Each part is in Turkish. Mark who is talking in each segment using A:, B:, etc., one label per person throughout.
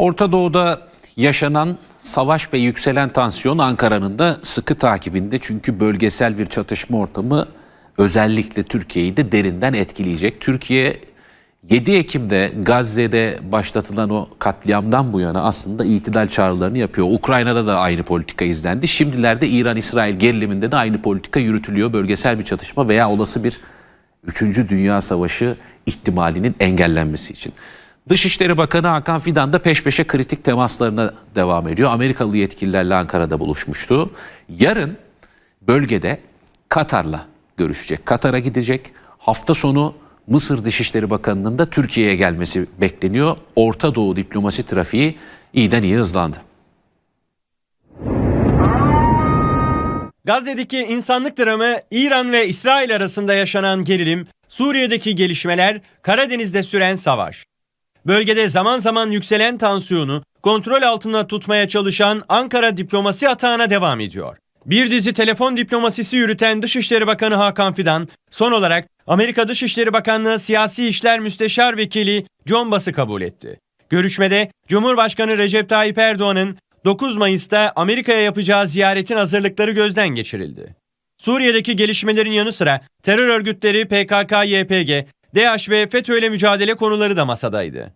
A: Orta Doğu'da yaşanan savaş ve yükselen tansiyon Ankara'nın da sıkı takibinde. Çünkü bölgesel bir çatışma ortamı özellikle Türkiye'yi de derinden etkileyecek. Türkiye 7 Ekim'de Gazze'de başlatılan o katliamdan bu yana aslında itidal çağrılarını yapıyor. Ukrayna'da da aynı politika izlendi. Şimdilerde İran-İsrail geriliminde de aynı politika yürütülüyor. Bölgesel bir çatışma veya olası bir 3. Dünya Savaşı ihtimalinin engellenmesi için. Dışişleri Bakanı Hakan Fidan da peş peşe kritik temaslarına devam ediyor. Amerikalı yetkililerle Ankara'da buluşmuştu. Yarın bölgede Katar'la görüşecek. Katar'a gidecek. Hafta sonu Mısır Dışişleri Bakanı'nın da Türkiye'ye gelmesi bekleniyor. Orta Doğu diplomasi trafiği iyiden iyi hızlandı.
B: Gazze'deki insanlık dramı, İran ve İsrail arasında yaşanan gerilim, Suriye'deki gelişmeler, Karadeniz'de süren savaş. Bölgede zaman zaman yükselen tansiyonu kontrol altında tutmaya çalışan Ankara diplomasi atağına devam ediyor. Bir dizi telefon diplomasisi yürüten Dışişleri Bakanı Hakan Fidan, son olarak Amerika Dışişleri Bakanlığı Siyasi İşler Müsteşar Vekili John Bass'ı kabul etti. Görüşmede Cumhurbaşkanı Recep Tayyip Erdoğan'ın 9 Mayıs'ta Amerika'ya yapacağı ziyaretin hazırlıkları gözden geçirildi. Suriye'deki gelişmelerin yanı sıra terör örgütleri PKK, YPG, DAEŞ ve FETÖ ile mücadele konuları da masadaydı.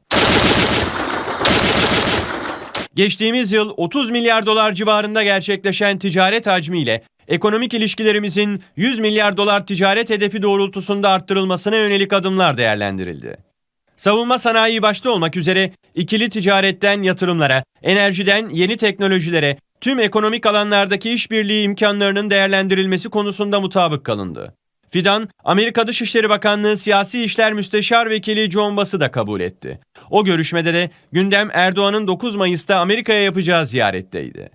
B: Geçtiğimiz yıl 30 milyar dolar civarında gerçekleşen ticaret hacmiyle ekonomik ilişkilerimizin 100 milyar dolar ticaret hedefi doğrultusunda arttırılmasına yönelik adımlar değerlendirildi. Savunma sanayi başta olmak üzere ikili ticaretten yatırımlara, enerjiden yeni teknolojilere, tüm ekonomik alanlardaki işbirliği imkanlarının değerlendirilmesi konusunda mutabık kalındı. Fidan, Amerika Dışişleri Bakanlığı Siyasi İşler Müsteşar Vekili John Bass'ı da kabul etti. O görüşmede de gündem Erdoğan'ın 9 Mayıs'ta Amerika'ya yapacağı ziyaretteydi.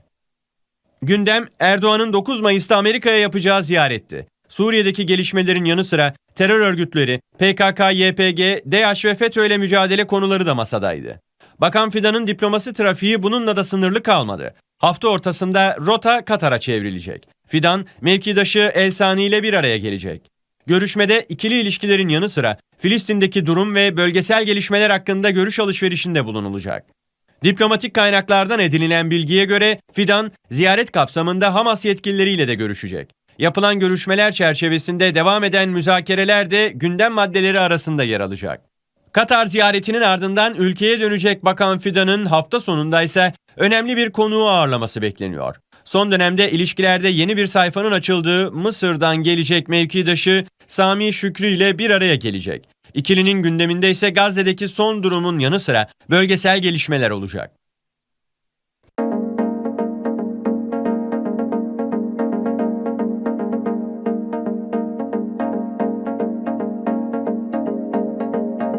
B: Gündem Erdoğan'ın 9 Mayıs'ta Amerika'ya yapacağı ziyaretti. Suriye'deki gelişmelerin yanı sıra terör örgütleri, PKK, YPG, DAEŞ ve FETÖ ile mücadele konuları da masadaydı. Bakan Fidan'ın diplomasi trafiği bununla da sınırlı kalmadı. Hafta ortasında rota Katar'a çevrilecek. Fidan, mevkidaşı El Sani ile bir araya gelecek. Görüşmede ikili ilişkilerin yanı sıra Filistin'deki durum ve bölgesel gelişmeler hakkında görüş alışverişinde bulunulacak. Diplomatik kaynaklardan edinilen bilgiye göre Fidan ziyaret kapsamında Hamas yetkilileriyle de görüşecek. Yapılan görüşmeler çerçevesinde devam eden müzakereler de gündem maddeleri arasında yer alacak. Katar ziyaretinin ardından ülkeye dönecek Bakan Fidan'ın hafta sonunda ise önemli bir konuğu ağırlaması bekleniyor. Son dönemde ilişkilerde yeni bir sayfanın açıldığı Mısır'dan gelecek mevkidaşı Sami Şükrü ile bir araya gelecek. İkilinin gündeminde ise Gazze'deki son durumun yanı sıra bölgesel gelişmeler olacak.